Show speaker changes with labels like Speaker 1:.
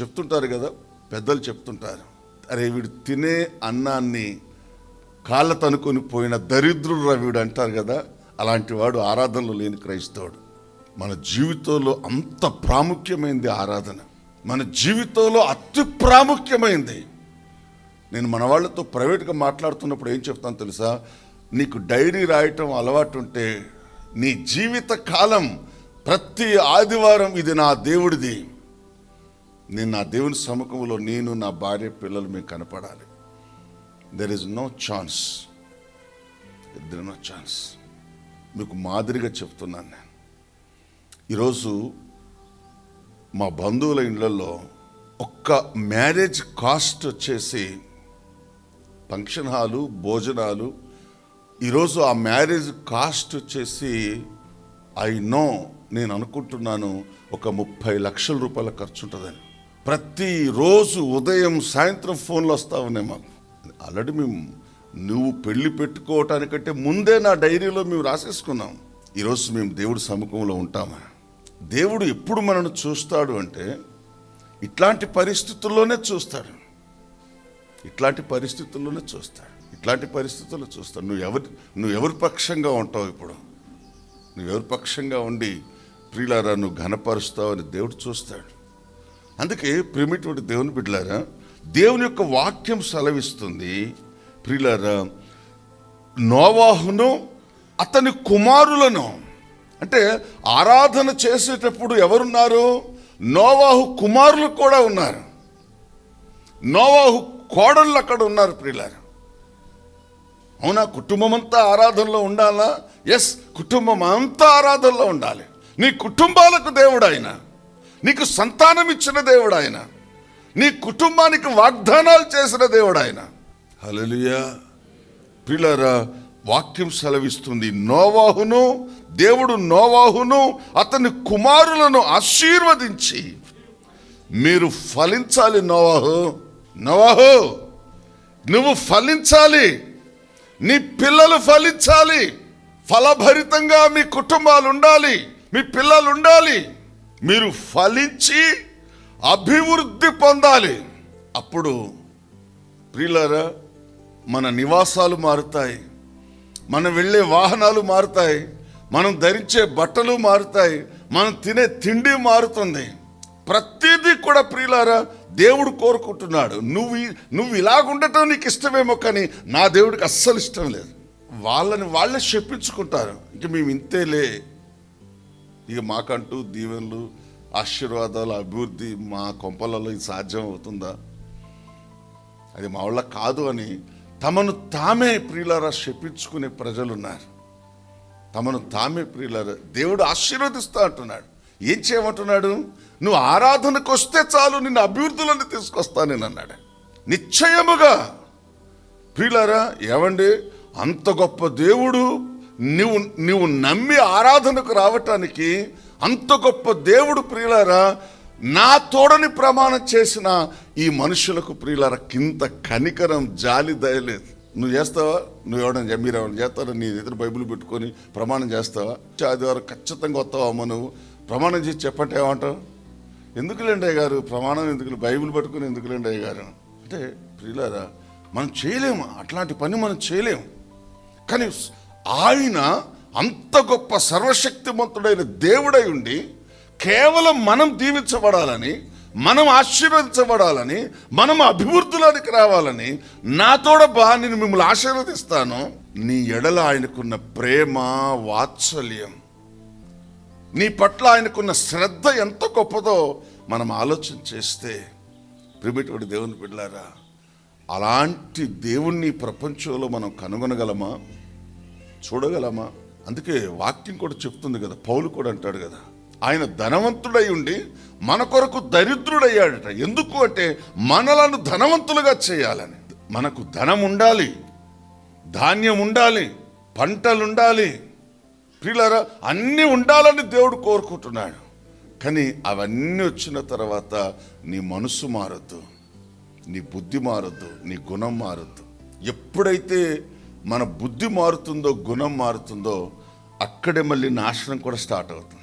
Speaker 1: చెప్తుంటారు కదా పెద్దలు చెప్తుంటారు. అరే వీడు తినే అన్నాన్ని కాళ్ళ తనుకొని పోయిన దరిద్రుడు రవిడు అంటారు కదా అలాంటి వాడు ఆరాధనలో లేని క్రైస్తవుడు. మన జీవితంలో అంత ప్రాముఖ్యమైంది ఆరాధన. మన జీవితంలో అతి ప్రాముఖ్యమైంది. నేను మన వాళ్ళతో ప్రైవేట్గా మాట్లాడుతున్నప్పుడు ఏం చెప్తాను తెలుసా? నీకు డైరీ రాయటం అలవాటు ఉంటే నీ జీవిత కాలం ప్రతి ఆదివారం ఇది నా దేవుడిది. నేను నా దేవుని సముఖంలో నేను నా భార్య పిల్లలు మీకు కనపడాలి. దెర్ ఇస్ నో ఛాన్స్ ఇద్దరు నో ఛాన్స్ మీకు మాదిరిగా చెప్తున్నాను నేను. ఈరోజు మా బంధువుల ఇళ్ళలో ఒక్క మ్యారేజ్ కాస్ట్ వచ్చేసి ఫంక్షన్ హాలు భోజనాలు. ఈరోజు ఆ మ్యారేజ్ కాస్ట్ వచ్చేసి ఐ నో నేను అనుకుంటున్నాను ఒక ముప్పై లక్షల రూపాయల ఖర్చు ఉంటుందని ప్రతిరోజు ఉదయం సాయంత్రం ఫోన్లు వస్తా ఉన్నాయి మాకు. ఆల్రెడీ మేము నువ్వు పెళ్ళి పెట్టుకోవటానికంటే ముందే నా డైరీలో మేము రాసేసుకున్నాం. ఈరోజు మేము దేవుడి సముఖంలో ఉంటామా? దేవుడు ఎప్పుడు మనను చూస్తాడు అంటే ఇట్లాంటి పరిస్థితుల్లోనే చూస్తాడు. ఇట్లాంటి పరిస్థితుల్లోనే చూస్తాడు. ఇట్లాంటి పరిస్థితుల్లో చూస్తాడు. నువ్వు ఎవరి నువ్వు ఎవరి పక్షంగా ఉంటావు ఇప్పుడు? నువ్వు ఎవరి పక్షంగా ఉండి ప్రియులారా నువ్వు ఘనపరుస్తావు అని దేవుడు చూస్తాడు. అందుకే ప్రేమిటువంటి దేవుని బిడ్డలారా దేవుని యొక్క వాక్యం సెలవిస్తుంది. ప్రియులారా నోవాహును అతని కుమారులను అంటే ఆరాధన చేసేటప్పుడు ఎవరున్నారు? నోవాహు కుమారులు కూడా ఉన్నారు. నోవాహు కోడళ్ళు అక్కడ ఉన్నారు ప్రియులారా. అవునా? కుటుంబం అంతా ఆరాధనలో ఉండాలా? ఎస్ కుటుంబం అంతా ఆరాధనలో ఉండాలి. నీ కుటుంబాలకు దేవుడు ఆయన నీకు సంతానం ఇచ్చిన దేవుడు ఆయన నీ కుటుంబానికి వాగ్దానాలు చేసిన దేవుడు ఆయన హల్లెలూయా. పిల్లరా వాక్యం సెలవిస్తుంది. నోవాహును దేవుడు నోవాహును అతని కుమారులను ఆశీర్వదించి. మీరు ఫలించాలి నోవాహు. నోవాహు నువ్వు ఫలించాలి. నీ పిల్లలు ఫలించాలి. ఫలభరితంగా మీ కుటుంబాలు ఉండాలి. మీ పిల్లలు ఉండాలి. మీరు ఫలించి అభివృద్ధి పొందాలి. అప్పుడు ప్రియులారా మన నివాసాలు మారుతాయి. మనం వెళ్ళే వాహనాలు మారుతాయి. మనం ధరించే బట్టలు మారుతాయి. మనం తినే తిండి మారుతుంది. ప్రతిదీ కూడా ప్రియులారా దేవుడు కోరుకుంటున్నాడు. నువ్వు నువ్వు ఇలాగుండటం నీకు ఇష్టమేమో కానీ నా దేవుడికి అస్సలు ఇష్టం లేదు. వాళ్ళని వాళ్ళే చెప్పించుకుంటారు ఇంక మేము ఇంతేలే ఇక మాకంటూ దీవెనలు ఆశీర్వాదాలు అభివృద్ధి మా కొంపలలో ఇది సాధ్యం అవుతుందా అది మా వాళ్ళ కాదు అని తమను తామే ప్రియులారా శపించుకునే ప్రజలున్నారు. తమను తామే ప్రియులారా దేవుడు ఆశీర్వదిస్తా అంటున్నాడు. ఏం చేయమంటున్నాడు? నువ్వు ఆరాధనకు వస్తే చాలు నిన్ను అభివృద్ధులను తీసుకొస్తా నేను అన్నాడు. నిశ్చయముగా ప్రియులారా ఏమండి? అంత గొప్ప దేవుడు నువ్వు నువ్వు నమ్మి ఆరాధనకు రావటానికి అంత గొప్ప దేవుడు ప్రియులారా నా తోడని ప్రమాణం చేసిన ఈ మనుషులకు ప్రియులారా కింద కనికరం జాలి దయలేదు నువ్వు చేస్తావా? నువ్వు ఎవడని మీరు ఎవరైనా చేస్తారా? నీ దగ్గర బైబిల్ పెట్టుకొని ప్రమాణం చేస్తావా? ఆదివారం ఖచ్చితంగా వస్తావా అమ్మ నువ్వు? ప్రమాణం చేసి చెప్పంటే ఏమంటావు? ఎందుకులేండి గారు ప్రమాణం ఎందుకు బైబిల్ పట్టుకుని ఎందుకులేండి గారు అంటే ప్రియులారా మనం చేయలేము. అట్లాంటి పని మనం చేయలేము. కానీ ఆయన అంత గొప్ప సర్వశక్తిమంతుడైన దేవుడై ఉండి కేవలం మనం దీవించబడాలని మనం ఆశీర్వదించబడాలని మనం అభివృద్ధిలోనికి రావాలని నాతోడ బా నేను మిమ్మల్ని ఆశీర్వదిస్తాను. నీ ఎడల ఆయనకున్న ప్రేమ వాత్సల్యం నీ పట్ల ఆయనకున్న శ్రద్ధ ఎంత గొప్పదో మనం ఆలోచన చేస్తే ప్రిమిటివుడి దేవుని బిడ్డారా అలాంటి దేవుణ్ణి ప్రపంచంలో మనం కనుగొనగలమా? చూడగలమా? అందుకే వాక్యం కూడా చెప్తుంది కదా పౌలు కూడా అంటాడు కదా ఆయన ధనవంతుడై ఉండి మన కొరకు దరిద్రుడయ్యాడట. ఎందుకు అంటే మనలను ధనవంతులుగా చేయాలని. మనకు ధనం ఉండాలి ధాన్యం ఉండాలి పంటలు ఉండాలి. పిల్లరా అన్నీ ఉండాలని దేవుడు కోరుకుంటున్నాడు. కానీ అవన్నీ వచ్చిన తర్వాత నీ మనసు మారద్దు నీ బుద్ధి మారద్దు నీ గుణం మారద్దు. ఎప్పుడైతే మన బుద్ధి మారుతుందో గుణం మారుతుందో అక్కడే మళ్ళీ నాశనం కూడా స్టార్ట్ అవుతుంది.